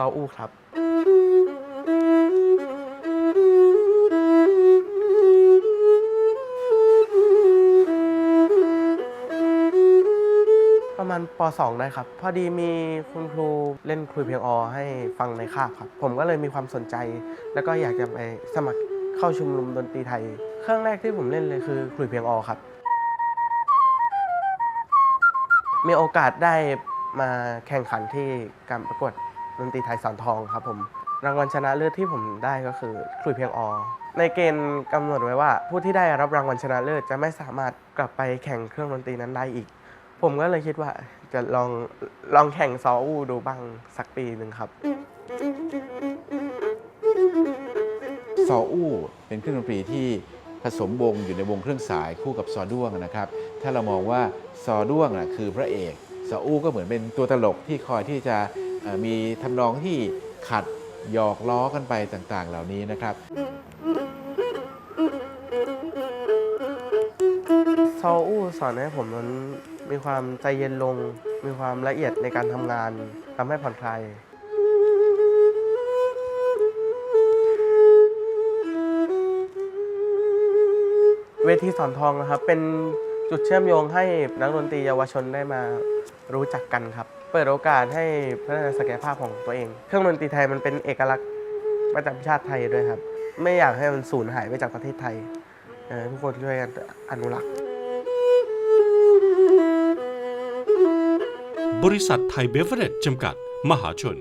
ซออูครับประมาณป .2 ได้ครับ พอดีมีคุณครูเล่นคลุยเพียงอให้ฟังในคาบครับ ผมก็เลยมีความสนใจ แล้วก็อยากจะไปสมัครเข้าชุมนุมดนตรีไทย เครื่องแรกที่ผมเล่นเลยคือคลุยเพียงอครับ มีโอกาสได้มาแข่งขันที่การประกวด ดนตรีไทยสอนทองครับผม รางวัลชนะเลิศที่ผมได้ก็คือคลุยเพียงอในเกณฑ์กำหนดไว้ว่า ผู้ที่ได้รับรางวัลชนะเลิศจะไม่สามารถกลับไปแข่งเครื่องดนตรีนั้นได้อีก ผมก็เลยคิดว่าจะลองลองแข่งซออูดูบ้างสักปีหนึ่งครับซออูเป็นเครื่องดนตรีที่ผสมวงอยู่ในวงเครื่องสายคู่กับซอด้วงนะครับ ถ้าเรามองว่าซอด้วงนะคือพระเอกซออูก็เหมือนเป็นตัวตลกที่คอยที่จะ มีทำนองที่ขัดหยอกล้อกันไปต่างๆ เหล่านี้นะครับ ซออูสอนให้ผมนั้นมีความใจเย็นลง มีความละเอียดในการทำงานทำให้ผ่อนคลายเวทีสอนทองนะครับ เป็นจุดเชื่อมโยงให้นักดนตรีเยาวชนได้มา รู้จักกันครับ เปิดโอกาสให้พัฒนาศักยภาพของตัวเอง เครื่องดนตรีไทยมันเป็นเอกลักษณ์ประจำชาติไทยด้วยครับ ไม่อยากให้มันสูญหายไปจากประเทศไทยทุกคนช่วยกันอนุรักษ์ บริษัทไทยเบเวอเรจจำกัด มหาชน